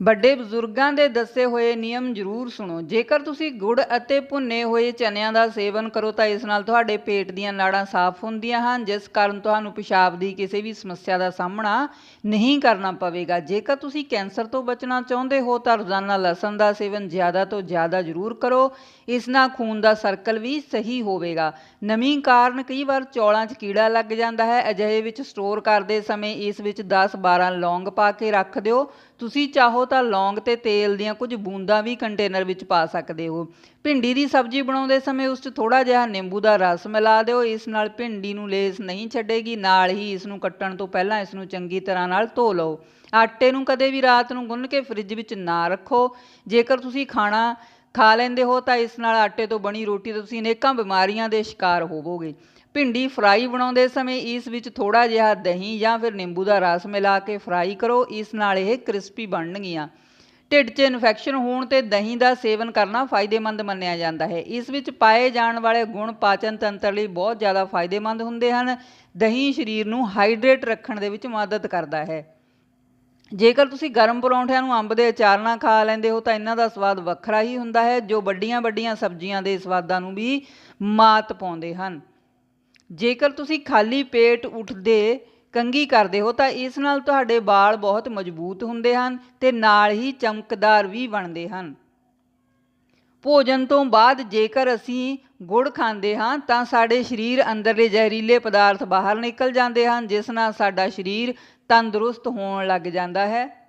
ਵੱਡੇ ਬਜ਼ੁਰਗਾਂ ਦੇ ਦੱਸੇ ਹੋਏ ਨਿਯਮ ਜ਼ਰੂਰ ਸੁਣੋ। ਜੇਕਰ ਤੁਸੀਂ ਗੁੜ ਅਤੇ ਭੁੰਨੇ ਹੋਏ ਚਨਿਆਂ ਦਾ ਸੇਵਨ ਕਰੋ ਤਾਂ ਇਸ ਨਾਲ ਤੁਹਾਡੇ ਪੇਟ ਦੀਆਂ ਨਾੜਾਂ ਸਾਫ਼ ਹੁੰਦੀਆਂ ਹਨ, ਜਿਸ ਕਾਰਨ ਤੁਹਾਨੂੰ ਪਿਸ਼ਾਬ ਦੀ ਕਿਸੇ ਵੀ ਸਮੱਸਿਆ ਦਾ ਸਾਹਮਣਾ ਨਹੀਂ ਕਰਨਾ ਪਵੇਗਾ। ਜੇਕਰ ਤੁਸੀਂ ਕੈਂਸਰ ਤੋਂ ਬਚਣਾ ਚਾਹੁੰਦੇ ਹੋ ਤਾਂ ਰੋਜ਼ਾਨਾ ਲਸਣ ਦਾ ਸੇਵਨ ਜ਼ਿਆਦਾ ਤੋਂ ਜ਼ਿਆਦਾ ਜ਼ਰੂਰ ਕਰੋ। ਇਸ ਨਾਲ ਖੂਨ ਦਾ ਸਰਕਲ ਵੀ ਸਹੀ ਹੋਵੇਗਾ। ਨਮੀ ਕਾਰਨ ਕਈ ਵਾਰ ਚੌਲਾਂ 'ਚ ਕੀੜਾ ਲੱਗ ਜਾਂਦਾ ਹੈ। ਅਜਿਹੇ ਵਿੱਚ ਸਟੋਰ ਕਰਦੇ ਸਮੇਂ ਇਸ ਵਿੱਚ 10-12 ਲੌਂਗ ਪਾ ਕੇ ਰੱਖ ਦਿਓ। ਤੁਸੀਂ ਚਾਹੋ ਤਾਂ ਲੌਂਗ ਤੇ ਤੇਲ ਦੀਆਂ ਕੁਝ ਬੂੰਦਾਂ ਵੀ ਕੰਟੇਨਰ ਵਿੱਚ ਪਾ ਸਕਦੇ ਹੋ। ਭਿੰਡੀ ਦੀ ਸਬਜ਼ੀ ਬਣਾਉਂਦੇ ਸਮੇਂ ਉਸ 'ਚ ਥੋੜਾ ਜਿਹਾ ਨਿੰਬੂ ਦਾ ਰਸ ਮਿਲਾ ਦਿਓ। ਇਸ ਨਾਲ ਭਿੰਡੀ ਨੂੰ ਲੇਸ ਨਹੀਂ ਛੱਡੇਗੀ, ਨਾਲ ਹੀ ਇਸ ਨੂੰ ਕੱਟਣ ਤੋਂ ਪਹਿਲਾਂ ਇਸ ਨੂੰ ਚੰਗੀ ਤਰ੍ਹਾਂ ਨਾਲ ਧੋ ਲਓ। ਆਟੇ ਨੂੰ ਕਦੇ ਵੀ ਰਾਤ ਨੂੰ ਗੁੰਨ ਕੇ ਫ੍ਰਿਜ ਵਿੱਚ ਨਾ ਰੱਖੋ। ਜੇਕਰ ਤੁਸੀਂ ਖਾਣਾ ਖਾ ਲੈਂਦੇ ਹੋ ਤਾਂ ਇਸ ਨਾਲ ਆਟੇ ਤੋਂ ਬਣੀ ਰੋਟੀ ਤੋਂ ਤੁਸੀਂ ਅਨੇਕਾਂ ਬਿਮਾਰੀਆਂ ਦੇ ਸ਼ਿਕਾਰ ਹੋਵੋਗੇ। ਭਿੰਡੀ ਫਰਾਈ ਬਣਾਉਂਦੇ ਸਮੇਂ ਇਸ ਵਿੱਚ ਥੋੜਾ ਜਿਹਾ ਦਹੀਂ ਜਾਂ ਫਿਰ ਨਿੰਬੂ ਦਾ ਰਸ ਮਿਲਾ ਕੇ ਫਰਾਈ ਕਰੋ, ਇਸ ਨਾਲ ਇਹ ਕ੍ਰਿਸਪੀ ਬਣਨਗੀਆਂ। ਢਿੱਡ 'ਚ ਇਨਫੈਕਸ਼ਨ ਹੋਣ ਤੇ ਦਹੀਂ ਦਾ ਸੇਵਨ ਕਰਨਾ ਫਾਇਦੇਮੰਦ ਮੰਨਿਆ ਜਾਂਦਾ ਹੈ। ਇਸ ਵਿੱਚ ਪਾਏ ਜਾਣ ਵਾਲੇ ਗੁਣ ਪਾਚਨ ਤੰਤਰ ਲਈ ਬਹੁਤ ਜ਼ਿਆਦਾ ਫਾਇਦੇਮੰਦ ਹੁੰਦੇ ਹਨ। ਦਹੀਂ ਸਰੀਰ ਨੂੰ ਹਾਈਡਰੇਟ ਰੱਖਣ ਦੇ ਵਿੱਚ ਮਦਦ ਕਰਦਾ ਹੈ। ਜੇਕਰ ਤੁਸੀਂ ਗਰਮ ਪਰੌਂਠਿਆਂ ਨੂੰ ਅੰਬ ਦੇ ਅਚਾਰ ਨਾਲ ਖਾ ਲੈਂਦੇ ਹੋ ਤਾਂ ਇਹਨਾਂ ਦਾ ਸਵਾਦ ਵੱਖਰਾ ਹੀ ਹੁੰਦਾ ਹੈ, ਜੋ ਵੱਡੀਆਂ ਵੱਡੀਆਂ ਸਬਜ਼ੀਆਂ ਦੇ ਸਵਾਦਾਂ ਨੂੰ ਵੀ ਮਾਤ ਪਾਉਂਦੇ ਹਨ। ਜੇਕਰ ਤੁਸੀਂ ਖਾਲੀ ਪੇਟ ਉੱਠਦੇ ਕੰਗੀ ਕਰਦੇ ਹੋ, ਤਾਂ ਇਸ ਨਾਲ ਤੁਹਾਡੇ ਵਾਲ ਬਹੁਤ ਮਜ਼ਬੂਤ ਹੁੰਦੇ ਹਨ ਤੇ ਨਾਲ ਹੀ ਚਮਕਦਾਰ ਵੀ ਬਣਦੇ ਹਨ। ਭੋਜਨ ਤੋਂ ਬਾਅਦ ਜੇਕਰ ਅਸੀਂ ਗੁੜ ਖਾਂਦੇ ਹਾਂ, ਤਾਂ ਸਾਡੇ ਸਰੀਰ ਅੰਦਰਲੇ ਜ਼ਹਿਰੀਲੇ ਪਦਾਰਥ ਬਾਹਰ ਨਿਕਲ ਜਾਂਦੇ ਹਨ, ਜਿਸ ਨਾਲ ਸਾਡਾ ਸਰੀਰ ਤੰਦਰੁਸਤ ਹੋਣ ਲੱਗ ਜਾਂਦਾ ਹੈ।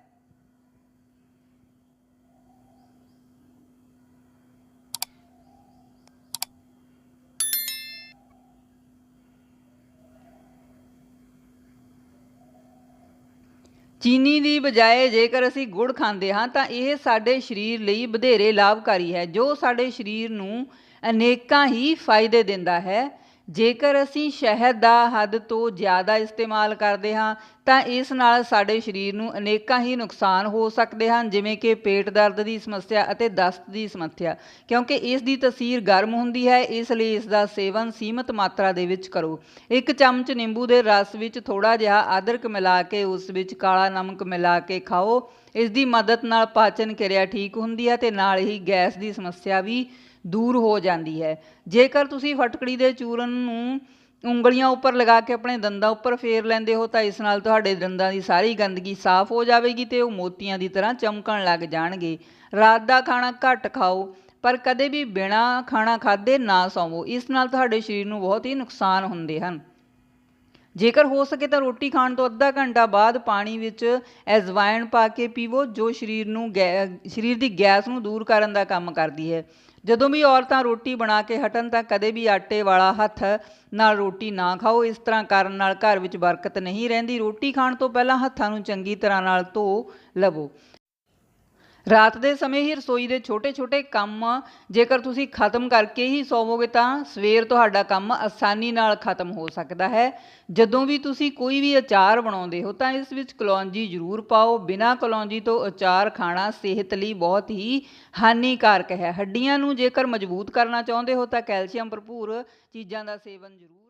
ਚੀਨੀ ਦੀ ਬਜਾਏ ਜੇਕਰ ਅਸੀਂ ਗੁੜ ਖਾਂਦੇ ਹਾਂ, ਤਾਂ ਇਹ ਸਾਡੇ ਸਰੀਰ ਲਈ ਵਧੇਰੇ ਲਾਭਕਾਰੀ ਹੈ, ਜੋ ਸਾਡੇ ਸਰੀਰ ਨੂੰ ਅਨੇਕਾਂ ਹੀ ਫਾਇਦੇ ਦਿੰਦਾ ਹੈ। ਜੇਕਰ ਅਸੀਂ ਸ਼ਹਿਦ ਦਾ ਹੱਦ ਤੋਂ ਜ਼ਿਆਦਾ ਇਸਤੇਮਾਲ ਕਰਦੇ ਹਾਂ, ਤਾਂ ਇਸ ਨਾਲ ਸਾਡੇ ਸਰੀਰ ਨੂੰ ਅਨੇਕਾਂ ਹੀ ਨੁਕਸਾਨ ਹੋ ਸਕਦੇ ਹਨ, ਜਿਵੇਂ ਕਿ ਪੇਟ ਦਰਦ ਦੀ ਸਮੱਸਿਆ ਅਤੇ ਦਸਤ ਦੀ ਸਮੱਸਿਆ। ਕਿਉਂਕਿ ਇਸ ਦੀ ਤਸੀਰ ਗਰਮ ਹੁੰਦੀ ਹੈ, ਇਸ ਲਈ ਇਸ ਦਾ ਸੇਵਨ ਸੀਮਤ ਮਾਤਰਾ ਦੇ ਵਿੱਚ ਕਰੋ। ਇੱਕ ਚਮਚ ਨਿੰਬੂ ਦੇ ਰਸ ਵਿੱਚ ਥੋੜਾ ਜਿਹਾ ਅਦਰਕ ਮਿਲਾ ਕੇ, ਉਸ ਵਿੱਚ ਕਾਲਾ ਨਮਕ ਮਿਲਾ ਕੇ ਖਾਓ। ਇਸ ਦੀ ਮਦਦ ਨਾਲ ਪਾਚਨ ਕਿਰਿਆ ਠੀਕ ਹੁੰਦੀ ਹੈ ਤੇ ਨਾਲ ਹੀ ਗੈਸ ਦੀ ਸਮੱਸਿਆ ਵੀ ਦੂਰ ਹੋ ਜਾਂਦੀ ਹੈ। ਜੇਕਰ ਤੁਸੀਂ ਫਟਕੜੀ ਦੇ ਚੂਰਨ ਨੂੰ ਉਂਗਲੀਆਂ ਉੱਪਰ ਲਗਾ ਕੇ ਆਪਣੇ ਦੰਦਾਂ ਉੱਪਰ ਫੇਰ ਲੈਂਦੇ ਹੋ, ਤਾਂ ਇਸ ਨਾਲ ਤੁਹਾਡੇ ਦੰਦਾਂ ਦੀ ਸਾਰੀ ਗੰਦਗੀ ਸਾਫ਼ ਹੋ ਜਾਵੇਗੀ ਤੇ ਉਹ ਮੋਤੀਆਂ ਦੀ ਤਰ੍ਹਾਂ ਚਮਕਣ ਲੱਗ ਜਾਣਗੇ। ਰਾਤ ਦਾ ਖਾਣਾ ਘੱਟ ਖਾਓ, ਪਰ ਕਦੇ ਵੀ ਬਿਨਾਂ ਖਾਣਾ ਖਾਦੇ ਨਾ ਸੌਵੋ। ਇਸ ਨਾਲ ਤੁਹਾਡੇ ਸਰੀਰ ਨੂੰ ਬਹੁਤ ਹੀ ਨੁਕਸਾਨ ਹੁੰਦੇ ਹਨ। ਜੇਕਰ ਹੋ ਸਕੇ ਤਾਂ ਰੋਟੀ ਖਾਣ ਤੋਂ ਅੱਧਾ ਘੰਟਾ ਬਾਅਦ ਪਾਣੀ ਵਿੱਚ ਐਜ਼ਵਾਇਨ ਪਾ ਕੇ ਪੀਵੋ, ਜੋ ਸਰੀਰ ਨੂੰ ਗੈ- ਸਰੀਰ ਦੀ ਗੈਸ ਨੂੰ ਦੂਰ ਕਰਨ ਦਾ ਕੰਮ ਕਰਦੀ ਹੈ। ਜਦੋਂ ਵੀ ਔਰਤਾਂ ਰੋਟੀ ਬਣਾ ਕੇ ਹਟਣ ਤਾਂ ਕਦੇ ਵੀ ਆਟੇ ਵਾਲਾ ਹੱਥ ਨਾਲ ਰੋਟੀ ਨਾ ਖਾਓ। ਇਸ ਤਰ੍ਹਾਂ ਕਰਨ ਨਾਲ ਘਰ ਵਿੱਚ ਬਰਕਤ ਨਹੀਂ ਰਹਿੰਦੀ। ਰੋਟੀ ਖਾਣ ਤੋਂ ਪਹਿਲਾਂ ਹੱਥਾਂ ਨੂੰ ਚੰਗੀ ਤਰ੍ਹਾਂ ਨਾਲ ਧੋ ਲਵੋ। ਰਾਤ ਦੇ ਸਮੇਂ ਹੀ ਰਸੋਈ ਦੇ ਛੋਟੇ-ਛੋਟੇ ਕੰਮ ਜੇਕਰ ਤੁਸੀਂ ਖਤਮ ਕਰਕੇ ਹੀ ਸੌਵੋਗੇ ਤਾਂ ਸਵੇਰ ਤੁਹਾਡਾ ਕੰਮ ਆਸਾਨੀ ਨਾਲ ਖਤਮ ਹੋ ਸਕਦਾ ਹੈ। ਜਦੋਂ ਵੀ ਤੁਸੀਂ ਕੋਈ ਵੀ ਅਚਾਰ ਬਣਾਉਂਦੇ ਹੋ ਤਾਂ ਇਸ ਵਿੱਚ ਕਲੌਂਜੀ ਜ਼ਰੂਰ ਪਾਓ। ਬਿਨਾਂ ਕਲੌਂਜੀ ਤੋਂ ਅਚਾਰ ਖਾਣਾ ਸਿਹਤ ਲਈ ਬਹੁਤ ਹੀ ਹਾਨੀਕਾਰਕ ਹੈ। ਹੱਡੀਆਂ ਨੂੰ ਜੇਕਰ ਮਜ਼ਬੂਤ ਕਰਨਾ ਚਾਹੁੰਦੇ ਹੋ ਤਾਂ ਕੈਲਸ਼ੀਅਮ ਭਰਪੂਰ ਚੀਜ਼ਾਂ ਦਾ ਸੇਵਨ ਜ਼ਰੂਰ